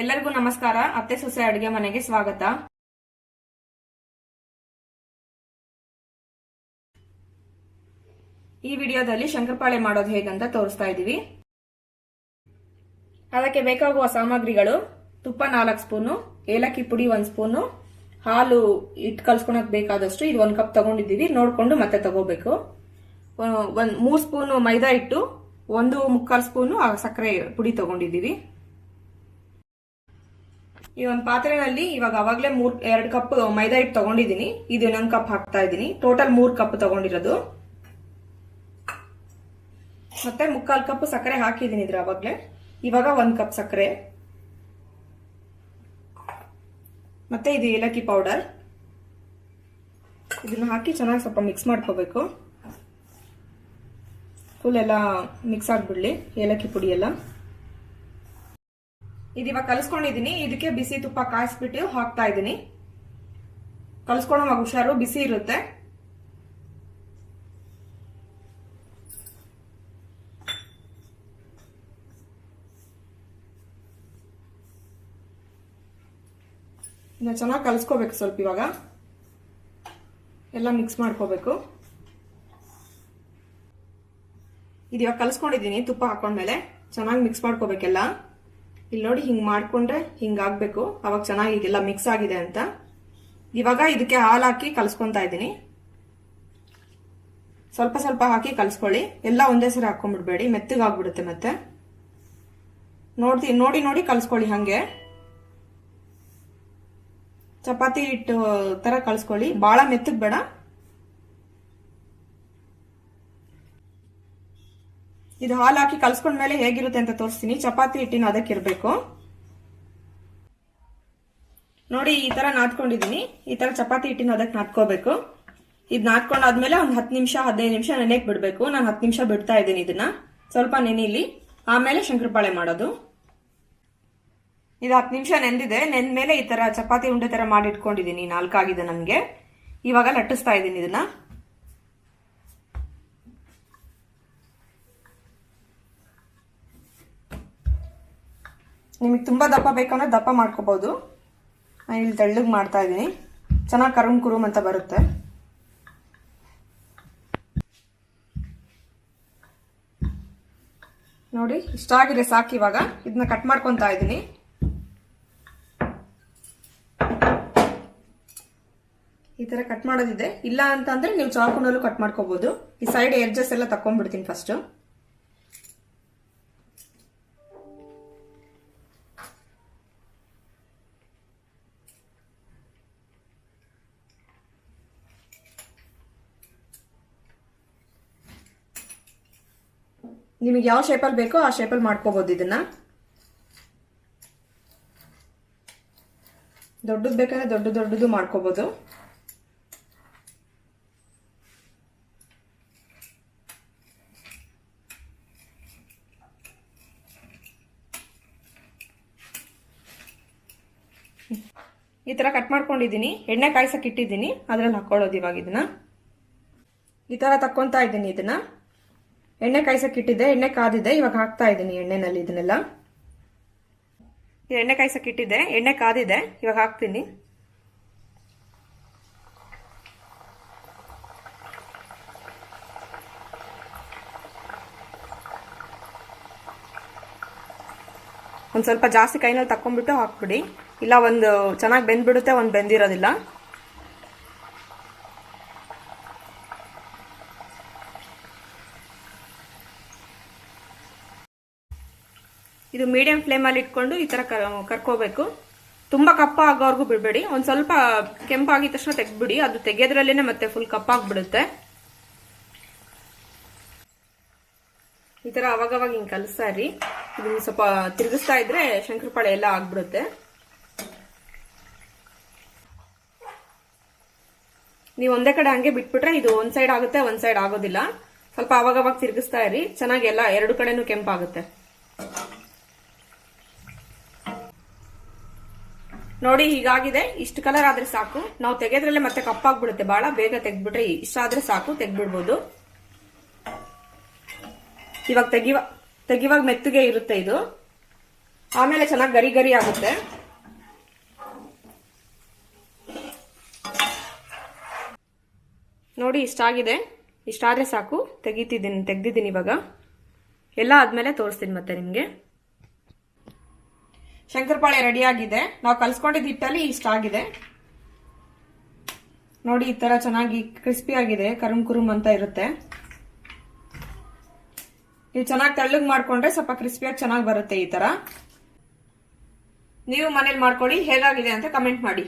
ಎಲ್ಲರಿಗೂ ನಮಸ್ಕಾರ. ಅತ್ತೆ ಸೊಸೆ ಅಡುಗೆ ಮನೆಗೆ ಸ್ವಾಗತ. ಈ ವಿಡಿಯೋದಲ್ಲಿ ಶಂಕರಪಾಳೆ ಮಾಡೋದು ಹೇಗಂತ ತೋರಿಸ್ತಾ ಇದ್ದೀವಿ. ಅದಕ್ಕೆ ಬೇಕಾಗುವ ಸಾಮಗ್ರಿಗಳು ತುಪ್ಪ ನಾಲ್ಕು ಸ್ಪೂನು, ಏಲಕ್ಕಿ ಪುಡಿ ಒಂದು ಸ್ಪೂನು, ಹಾಲು ಇಟ್ಟು ಕಲ್ಸ್ಕೊಳಕ್ ಬೇಕಾದಷ್ಟು ಇದು ಒಂದು ಕಪ್ ತಗೊಂಡಿದ್ದೀವಿ. ನೋಡಿಕೊಂಡು ಮತ್ತೆ ತಗೋಬೇಕು. ಒಂದು ಮೂರು ಸ್ಪೂನು ಮೈದಾ ಹಿಟ್ಟು, ಒಂದು ಮುಕ್ಕಾಲು ಸ್ಪೂನು ಸಕ್ಕರೆ ಪುಡಿ ತಗೊಂಡಿದ್ದೀವಿ. ಈ ಒಂದು ಪಾತ್ರೆನಲ್ಲಿ ಇವಾಗ ಅವಾಗಲೇ ಮೂರ್, ಎರಡು ಕಪ್ ಮೈದಾ ಹಿಟ್ಟು ತಗೊಂಡಿದ್ದೀನಿ. ಇದು ಇನ್ನೊಂದು ಕಪ್ ಹಾಕ್ತಾ ಇದ್ದೀನಿ. ಟೋಟಲ್ ಮೂರ್ ಕಪ್ ತಗೊಂಡಿರೋದು. ಮತ್ತೆ ಮುಕ್ಕಾಲು ಕಪ್ ಸಕ್ಕರೆ ಹಾಕಿದ್ದೀನಿ ಇದ್ರ ಅವಾಗಲೇ. ಇವಾಗ ಒಂದು ಕಪ್ ಸಕ್ಕರೆ. ಮತ್ತೆ ಇದು ಏಲಕ್ಕಿ ಪೌಡರ್ ಇದನ್ನ ಹಾಕಿ ಚೆನ್ನಾಗಿ ಸ್ವಲ್ಪ ಮಿಕ್ಸ್ ಮಾಡ್ಕೋಬೇಕು. ಫುಲ್ ಎಲ್ಲ ಮಿಕ್ಸ್ ಆಗಿಬಿಡ್ಲಿ. ಏಲಕ್ಕಿ ಪುಡಿ ಎಲ್ಲ. ಇದಿವಾಗ ಕಲಿಸ್ಕೊಂಡಿದ್ದೀನಿ ಇದಕ್ಕೆ ಬಿಸಿ ತುಪ್ಪ ಕಾಯಿಸ್ಬಿಟ್ಟು ಹಾಕ್ತಾ ಇದ್ದೀನಿ ಕಲಿಸ್ಕೊಂಡವಾಗ ಹುಷಾರು, ಬಿಸಿ ಇರುತ್ತೆ. ಇನ್ನ ಚೆನ್ನಾಗಿ ಕಲಿಸ್ಕೋಬೇಕು ಸ್ವಲ್ಪ ಇವಾಗ. ಎಲ್ಲ ಮಿಕ್ಸ್ ಮಾಡ್ಕೋಬೇಕು. ಇದೀವಾಗ ಇವಾಗ ಕಲಿಸ್ಕೊಂಡಿದ್ದೀನಿ ತುಪ್ಪ ಹಾಕೊಂಡ್ಮೇಲೆ. ಚೆನ್ನಾಗಿ ಮಿಕ್ಸ್ ಮಾಡ್ಕೋಬೇಕೆಲ್ಲ. ಇಲ್ಲಿ ನೋಡಿ ಹಿಂಗೆ ಮಾಡ್ಕೊಂಡ್ರೆ ಹಿಂಗಾಗಬೇಕು ಅವಾಗ ಚೆನ್ನಾಗಿ ಎಲ್ಲ ಮಿಕ್ಸ್ ಆಗಿದೆ ಅಂತ. ಇವಾಗ ಇದಕ್ಕೆ ಹಾಲು ಹಾಕಿ ಕಲಿಸ್ಕೊತಾ ಇದ್ದೀನಿ. ಸ್ವಲ್ಪ ಸ್ವಲ್ಪ ಹಾಕಿ ಕಲಿಸ್ಕೊಳ್ಳಿ. ಎಲ್ಲ ಒಂದೇ ಸರಿ ಹಾಕೊಂಡ್ಬಿಡ್ಬೇಡಿ. ಮೆತ್ತಗಾಗ್ಬಿಡುತ್ತೆ ಮತ್ತೆ. ನೋಡ್ತಿ, ನೋಡಿ ನೋಡಿ ಕಲಿಸ್ಕೊಳ್ಳಿ ಹಾಗೆ. ಚಪಾತಿ ಹಿಟ್ಟು ತರ ಕಲಿಸ್ಕೊಳ್ಳಿ. ಭಾಳ ಮೆತ್ತಗೆ ಬೇಡ. ಇದು ಹಾಲು ಹಾಕಿ ಕಲ್ಸ್ಕೊಂಡ್ಮೇಲೆ ಹೇಗಿರುತ್ತೆ ಅಂತ ತೋರಿಸ್ತೀನಿ. ಚಪಾತಿ ಹಿಟ್ಟಿನ ಅದಕ್ಕೆ ಇರಬೇಕು ನೋಡಿ, ಈ ತರ ನಾದ್ಕೊಂಡಿದೀನಿ. ಈ ತರ ಚಪಾತಿ ಹಿಟ್ಟಿನ ಅದಕ್ಕೆ ನಾದ್ಕೋಬೇಕು. ಇದು ನಾದ್ಕೊಂಡಾದ್ಮೇಲೆ ಒಂದು ಹತ್ತು ನಿಮಿಷ, ಹದಿನೈದು ನಿಮಿಷ ನೆನೆಯಕ್ಕೆ ಬಿಡಬೇಕು. ನಾನು ಹತ್ತು ನಿಮಿಷ ಬಿಡ್ತಾ ಇದ್ದೀನಿ ಇದನ್ನ. ಸ್ವಲ್ಪ ನೆನೆಯಲಿ ಆಮೇಲೆ ಶಂಕರಪಾಳೆ ಮಾಡೋದು. ಇದು ಹತ್ತು ನಿಮಿಷ ನೆಂದಿದೆ. ನೆಂದ ಮೇಲೆ ಈ ತರ ಚಪಾತಿ ಉಂಡೆ ತರ ಮಾಡಿ ಇಟ್ಕೊಂಡಿದ್ದೀನಿ ನಾಲ್ಕಾಗಿದೆ ನನಗೆ ಇವಾಗ ಲಟ್ಟಿಸ್ತಾ ಇದ್ದೀನಿ ಇದನ್ನ. ನಿಮಗೆ ತುಂಬ ದಪ್ಪ ಬೇಕಂದ್ರೆ ದಪ್ಪ ಮಾಡ್ಕೋಬೋದು. ನಾನು ಇಲ್ಲಿ ತೆಳ್ಳಗೆ ಮಾಡ್ತಾ ಇದ್ದೀನಿ. ಚೆನ್ನಾಗಿ ಕರುಮ್ ಕುರುಮ್ ಅಂತ ಬರುತ್ತೆ. ನೋಡಿ ಇಷ್ಟಾಗಿದೆ ಸಾಕು ಇವಾಗ. ಇದನ್ನ ಕಟ್ ಮಾಡ್ಕೊತಾ ಇದ್ದೀನಿ. ಈ ತರ ಕಟ್ ಮಾಡೋದಿದೆ. ಇಲ್ಲ ಅಂತ ನೀವು ಚಾಕುನಲ್ಲೂ ಕಟ್ ಮಾಡ್ಕೋಬಹುದು ಈ ಸೈಡ್ ಎಡ್ಜಸ್ ಎಲ್ಲ ತಕೊಂಡ್ಬಿಡ್ತೀನಿ ಫಸ್ಟ್ ನಿಮಗೆ ಯಾವ ಶೇಪಲ್ಲಿ ಬೇಕೋ ಆ ಶೇಪಲ್ಲಿ ಮಾಡ್ಕೋಬೋದು ಇದನ್ನು. ದೊಡ್ಡದು ಬೇಕಂದ್ರೆ ದೊಡ್ಡ ದೊಡ್ಡದು ಮಾಡ್ಕೋಬೋದು. ಈ ಥರ ಕಟ್ ಮಾಡ್ಕೊಂಡಿದ್ದೀನಿ. ಎಣ್ಣೆ ಕಾಯಿಸಕ್ಕೆ ಇಟ್ಟಿದ್ದೀನಿ. ಅದರಲ್ಲಿ ಹಾಕೊಳ್ಳೋದು ಇವಾಗ ಇದನ್ನ. ಈ ಥರ ತಕ್ಕೊತಾ ಇದ್ದೀನಿ ಇದನ್ನ. ಎಣ್ಣೆ ಕಾಯ್ಸಕ್ಕೆ ಇಟ್ಟಿದ್ದೆ ಎಣ್ಣೆ ಕಾದಿದೆ, ಇವಾಗ ಹಾಕ್ತಾ ಇದ್ದೀನಿ ಎಣ್ಣೆನಲ್ಲಿ ಇದನ್ನೆಲ್ಲ. ಎಣ್ಣೆ ಕಾಯ್ಸಕ್ಕೆ ಇಟ್ಟಿದ್ದೆ ಎಣ್ಣೆ ಕಾದಿದೆ, ಇವಾಗ ಹಾಕ್ತೀನಿ. ಒಂದ್ ಸ್ವಲ್ಪ ಜಾಸ್ತಿ ಕೈನಲ್ಲಿ ತಕೊಂಡ್ಬಿಟ್ಟು ಹಾಕ್ಬಿಡಿ. ಇಲ್ಲ, ಒಂದು ಚೆನ್ನಾಗಿ ಬೆಂದ್ಬಿಡುತ್ತೆ, ಒಂದು ಬೆಂದಿರೋದಿಲ್ಲ. ಇದು ಮೀಡಿಯಂ ಫ್ಲೇಮಲ್ಲಿ ಇಟ್ಕೊಂಡು ಈ ಥರ ಕರ್ಕೋಬೇಕು. ತುಂಬ ಕಪ್ಪ ಆಗೋವರೆಗೂ ಬಿಡಬೇಡಿ. ಒಂದು ಸ್ವಲ್ಪ ಕೆಂಪಾಗಿದ ತಕ್ಷಣ ತೆಗೆದ್ಬಿಡಿ. ಅದು ತೆಗೆಯೋದ್ರಲ್ಲೇ ಮತ್ತೆ ಫುಲ್ ಕಪ್ಪಾಗ್ಬಿಡುತ್ತೆ ಈ ಥರ ಅವಾಗವಾಗ ಹಿಂಗೆ ಕಲಿಸ್ತಾ ಇರಿ. ಇದನ್ನ ಸ್ವಲ್ಪ ತಿರುಗಿಸ್ತಾ ಇದ್ರೆ ಶಂಕರಪಾಳೆ ಎಲ್ಲ ಆಗ್ಬಿಡುತ್ತೆ. ನೀವು ಒಂದೇ ಕಡೆ ಹಂಗೆ ಬಿಟ್ಬಿಟ್ರೆ ಇದು ಒಂದ್ ಸೈಡ್ ಆಗುತ್ತೆ, ಒಂದ್ ಸೈಡ್ ಆಗೋದಿಲ್ಲ. ಸ್ವಲ್ಪ ಅವಾಗವಾಗ ತಿರುಗಿಸ್ತಾ ಇರಿ. ಚೆನ್ನಾಗಿ ಎಲ್ಲ ಎರಡು ಕಡೆನೂ ಕೆಂಪಾಗುತ್ತೆ. ನೋಡಿ, ಹೀಗಾಗಿದೆ. ಇಷ್ಟು ಕಲರ್ ಆದ್ರೆ ಸಾಕು. ನಾವು ತೆಗೆದ್ರಲ್ಲೇ ಮತ್ತೆ ಕಪ್ಪಾಗ್ಬಿಡುತ್ತೆ. ಬಹಳ ಬೇಗ ತೆಗ್ದ್ಬಿಟ್ರೆ ಇಷ್ಟ ಆದ್ರೆ ಸಾಕು, ತೆಗ್ದ್ಬಿಡ್ಬೋದು. ಇವಾಗ ತೆಗಿವ, ತೆಗಿವಾಗ ಮೆತ್ತಗೆ ಇರುತ್ತೆ ಇದು. ಆಮೇಲೆ ಚೆನ್ನಾಗಿ ಗರಿ ಗರಿ ಆಗುತ್ತೆ. ನೋಡಿ ಇಷ್ಟಾಗಿದೆ ಇಷ್ಟಾದ್ರೆ ಸಾಕು. ತೆಗಿತಿದ್ದೀನಿ, ತೆಗ್ದಿದ್ದೀನಿ ಇವಾಗ. ಎಲ್ಲ ಆದ್ಮೇಲೆ ತೋರಿಸ್ತೀನಿ ಮತ್ತೆ ನಿಮಗೆ. ಶಂಕರಪಾಳೆ ರೆಡಿ ಆಗಿದೆ ನಾವು ಕಲ್ಸ್ಕೊಂಡಿದ್ದ ಹಿಟ್ಟಲ್ಲಿ ಇಷ್ಟ ಆಗಿದೆ. ನೋಡಿ, ಈ ತರ ಚೆನ್ನಾಗಿ ಕ್ರಿಸ್ಪಿ ಆಗಿದೆ ಕರುಮ್ ಕುರುಮ್ ಅಂತ ಇರುತ್ತೆ. ನೀವು ಚೆನ್ನಾಗಿ ತಳ್ಳಗ್ ಮಾಡ್ಕೊಂಡ್ರೆ ಸ್ವಲ್ಪ ಕ್ರಿಸ್ಪಿಯಾಗಿ ಚೆನ್ನಾಗಿ ಬರುತ್ತೆ ಈ ತರ. ನೀವು ಮನೇಲಿ ಮಾಡ್ಕೊಳ್ಳಿ, ಹೇಗಾಗಿದೆ ಅಂತ ಕಮೆಂಟ್ ಮಾಡಿ.